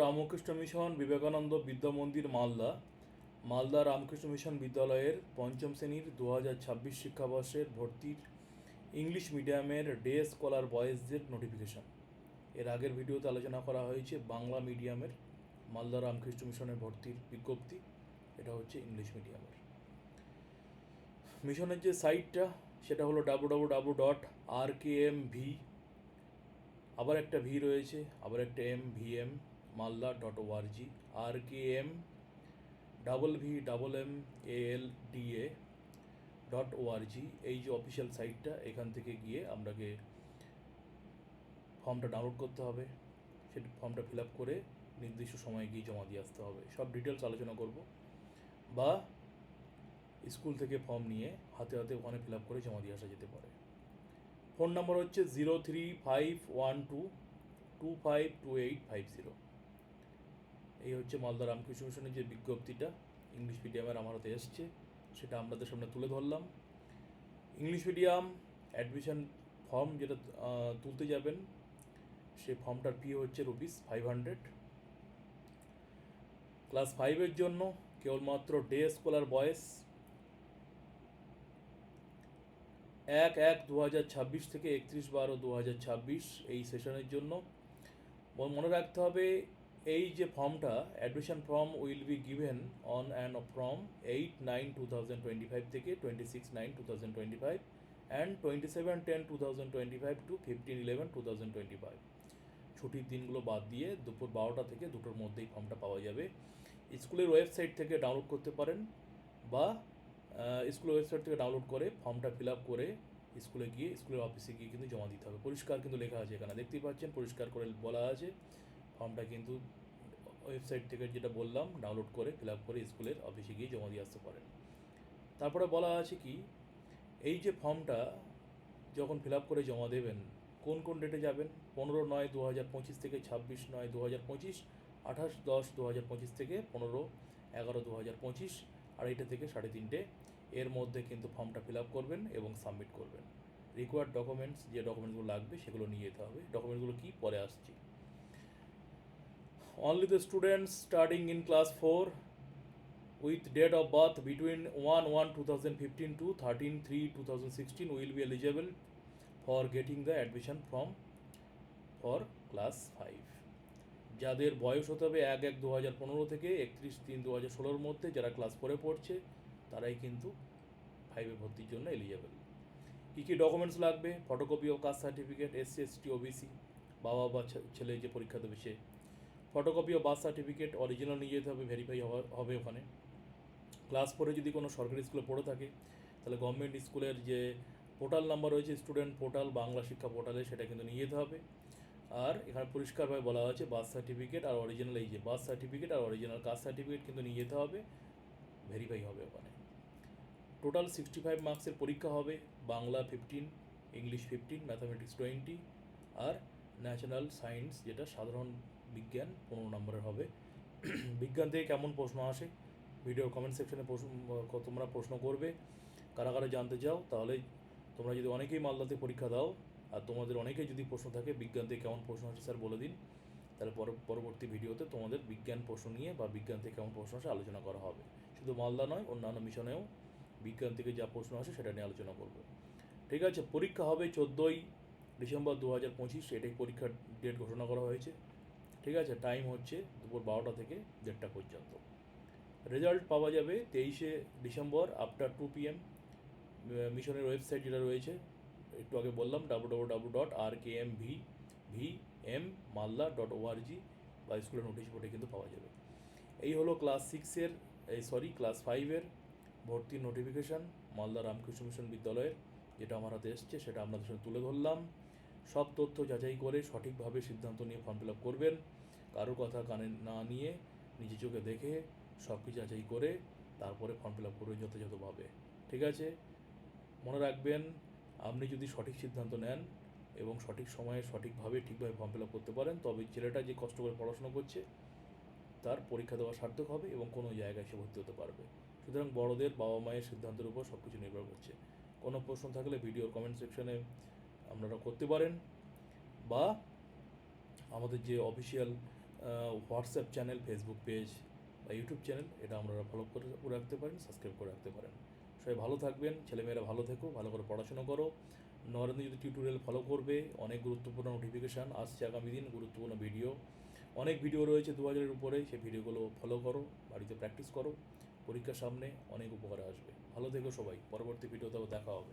Ramakrishna mission, Vivekananda বিদ্যা মন্দির, Malda. Malda Ramakrishna mission বিদ্যালয়ের পঞ্চম শ্রেণির দু হাজার ছাব্বিশ শিক্ষাবর্ষের ভর্তির ইংলিশ মিডিয়ামের ডে স্কলার বয়েজদের নোটিফিকেশন। এর আগের ভিডিওতে আলোচনা করা হয়েছে বাংলা মিডিয়ামের মালদা রামকৃষ্ণ মিশনের ভর্তির বিজ্ঞপ্তি। এটা হচ্ছে ইংলিশ মিডিয়ামের। মিশনের যে সাইটটা, সেটা হলো W W W dot R K M V. আবার একটা ভি রয়েছে, আবার একটা M V M. Malda dot org R K M double V double M A L D A dot org এই যে অফিসিয়াল সাইটটা এখান থেকে গিয়ে আপনাকে ফর্মটা ডাউনলোড করতে হবে। সেটা ফর্মটা ফিল আপ করে নির্দিষ্ট সময়ে গিয়ে জমা দিয়ে আসতে হবে। সব ডিটেলস আলোচনা করব। বা স্কুল থেকে ফর্ম নিয়ে হাতে হাতে ওখানে ফিল আপ করে জমা দিয়ে আসা যেতে পারে। ফোন নম্বর হচ্ছে zero three five one two two five two eight five zero এই হচ্ছে মালদা রামকৃষ্ণ মিশনের যে বিজ্ঞপ্তিটা ইংলিশ মিডিয়ামের আমার হাতে এসছে, সেটা আপনাদের সামনে তুলে ধরলাম। ইংলিশ মিডিয়াম অ্যাডমিশন ফর্ম যেটা তুলতে যাবেন, সে ফর্মটার ফি হচ্ছে রুপিস ফাইভ হান্ড্রেড ক্লাস ফাইভের জন্য কেবলমাত্র ডে স্কলার বয়েস এক এক দু হাজার ছাব্বিশ থেকে একত্রিশ বারো দু হাজার ছাব্বিশ এই সেশনের জন্য। মনে রাখতে হবে এই যে ফর্মটা admission form will be given on and from eight nine two thousand twenty five থেকে twenty six nine two thousand twenty five and twenty seven ten two thousand twenty five to fifteen eleven two thousand twenty five ছুটির দিনগুলো বাদ দিয়ে দুপুর বারোটা থেকে দুটোর মধ্যেই ফর্মটা পাওয়া যাবে। স্কুলের ওয়েবসাইট থেকে ডাউনলোড করতে পারেন বা স্কুলের ওয়েবসাইট থেকে ডাউনলোড করে ফর্মটা ফিল আপ করে স্কুলে গিয়ে, স্কুলের অফিসে গিয়ে কিন্তু জমা দিতে হবে। পরিষ্কার কিন্তু লেখা আছে এখানে। দেখতেই পাচ্ছেন, পরিষ্কার করে বলা আছে। ফর্মটা কিন্তু ওয়েবসাইট থেকে যেটা বললাম, ডাউনলোড করে ফিল আপ করে স্কুলের অফিসে গিয়ে জমা দিয়ে আসতে পারেন। তারপরে বলা আছে কি, এই যে ফর্মটা যখন ফিল আপ করে জমা দেবেন, কোন কোন ডেটে যাবেন? পনেরো নয় দু হাজার পঁচিশ থেকে ছাব্বিশ নয় দু হাজার পঁচিশ, আঠাশ দশ দু হাজার পঁচিশ থেকে পনেরো এগারো দু হাজার পঁচিশ, আড়াইটে থেকে সাড়ে তিনটে। এর মধ্যে কিন্তু ফর্মটা ফিল আপ করবেন এবং সাবমিট করবেন। রিকোয়ার্ড ডকুমেন্টস, যে ডকুমেন্টসগুলো লাগবে সেগুলো নিয়ে যেতে হবে। ডকুমেন্টসগুলো কি? পরে আসছি। Only the students starting in class 4 with date of birth between 1 1 2015 to 13 3 2016 will be eligible for getting the admission from, for class 5 যাদের বয়স হতে হবে এক এক দু হাজার পনেরো থেকে একত্রিশ তিন দু হাজার ষোলোর মধ্যে যারা ক্লাস ফোরে পড়ছে, তারাই কিন্তু ফাইভে ভর্তির জন্য এলিজেবল কী কী ডকুমেন্টস লাগবে? Photocopy of caste certificate SC ST OBC বাবা বা ছেলে যে পরীক্ষা দেবে সে। ফটোকপি ও বার্থ সার্টিফিকেট অরিজিনাল নিয়ে যেতে হবে ভেরিফাই হবে ওখানে। ক্লাস ফোরে যদি কোনো সরকারি স্কুলে পড়ে থাকে, তাহলে গভর্নমেন্ট স্কুলের যে পোর্টাল নাম্বার রয়েছে স্টুডেন্ট পোর্টাল বাংলা শিক্ষা পোর্টালে সেটা কিন্তু নিয়ে যেতে হবে। আর এখানে পরিষ্কারভাবে বলা হয়েছে বার্থ সার্টিফিকেট আর অরিজিনাল এই যে বার্থ সার্টিফিকেট আর অরিজিনাল কাস্ট সার্টিফিকেট কিন্তু নিয়ে যেতে হবে ভেরিফাই হবে ওখানে। টোটাল সিক্সটি ফাইভ মার্কসের পরীক্ষা হবে, Bangla fifteen English fifteen mathematics twenty আর ন্যাশনাল সায়েন্স যেটা সাধারণ বিজ্ঞান, পনেরো নম্বরের হবে। বিজ্ঞান থেকে কেমন প্রশ্ন আসে? ভিডিও কমেন্ট সেকশনে প্রশ্ন তোমরা প্রশ্ন করবে। কারা কারা জানতে চাও, তাহলে তোমরা যদি অনেকেই মালদাতে পরীক্ষা দাও, আর তোমাদের অনেকেই যদি প্রশ্ন থাকে, বিজ্ঞান থেকে কেমন প্রশ্ন আসে স্যার বলে দিন। তাহলে পর- পরবর্তী ভিডিওতে তোমাদের বিজ্ঞান প্রশ্ন নিয়ে বা বিজ্ঞান থেকে কেমন প্রশ্ন আসে আলোচনা করা হবে। শুধু মালদা নয়, অন্যান্য মিশনেও বিজ্ঞান থেকে যা প্রশ্ন আসে সেটা নিয়ে আলোচনা করব। ঠিক আছে, পরীক্ষা হবে চোদ্দোই ডিসেম্বর দু হাজার পঁচিশ, এটাই পরীক্ষার ডেট ঘোষণা করা হয়েছে। ঠিক আছে? টাইম হচ্ছে দুপুর বারোটা থেকে দেড়টা পর্যন্ত। রেজাল্ট পাওয়া যাবে তেইশে ডিসেম্বর আফটার টু পিএম মিশনের ওয়েবসাইট যেটা রয়েছে, একটু আগে বললাম W W W dot R K M V V M Malda dot org বা স্কুলের নোটিশ বোর্ডে কিন্তু পাওয়া যাবে। এই হলো ক্লাস সিক্সের এই সরি ক্লাস ফাইভের ভর্তির নোটিফিকেশান মালদা রামকৃষ্ণ মিশন বিদ্যালয়ের, যেটা আমার হাতে এসছে, সেটা আপনাদের সঙ্গে তুলে ধরলাম। সব তথ্য যাচাই করে সঠিকভাবে সিদ্ধান্ত নিয়ে ফর্ম ফিল আপ করবেন। কারোর কথা কানে না নিয়ে নিজে চোখে দেখে সব কিছু যাচাই করে তারপরে ফর্ম ফিল আপ করবেন যথাযথভাবে। ঠিক আছে? মনে রাখবেন, আপনি যদি সঠিক সিদ্ধান্ত নেন এবং সঠিক সময়ে সঠিকভাবে ঠিকভাবে ফর্ম ফিল আপ করতে পারেন, তবে ছেলেটা যে কষ্ট করে পড়াশোনা করছে, তার পরীক্ষা দেওয়া সার্থক হবে এবং কোনো জায়গায় সে ভর্তি হতে পারবে। সুতরাং বড়দের বাবা মায়ের সিদ্ধান্তের উপর সব কিছু নির্ভর করছে। কোনো প্রশ্ন থাকলে ভিডিওর কমেন্ট সেকশনে আপনারা করতে পারেন বা আমাদের যে official WhatsApp channel, Facebook page বা ইউটিউব চ্যানেল, এটা আপনারা ফলো করে রাখতে পারেন সাবস্ক্রাইব করে রাখতে পারেন। সবাই ভালো থাকবেন, ছেলেমেয়েরা ভালো থেকো, ভালো করে পড়াশোনা করো। নরেন্দ্র যদি টিউটোরিয়াল ফলো করবে, অনেক গুরুত্বপূর্ণ নোটিফিকেশান আসছে আগামী দিন, গুরুত্বপূর্ণ ভিডিও অনেক ভিডিও রয়েছে দু হাজারের উপরে, সেই ভিডিওগুলো ফলো করো, বাড়িতে প্র্যাকটিস করো, পরীক্ষার সামনে অনেক উপকারে আসবে। ভালো থেকো সবাই, পরবর্তী ভিডিওতেও দেখা হবে।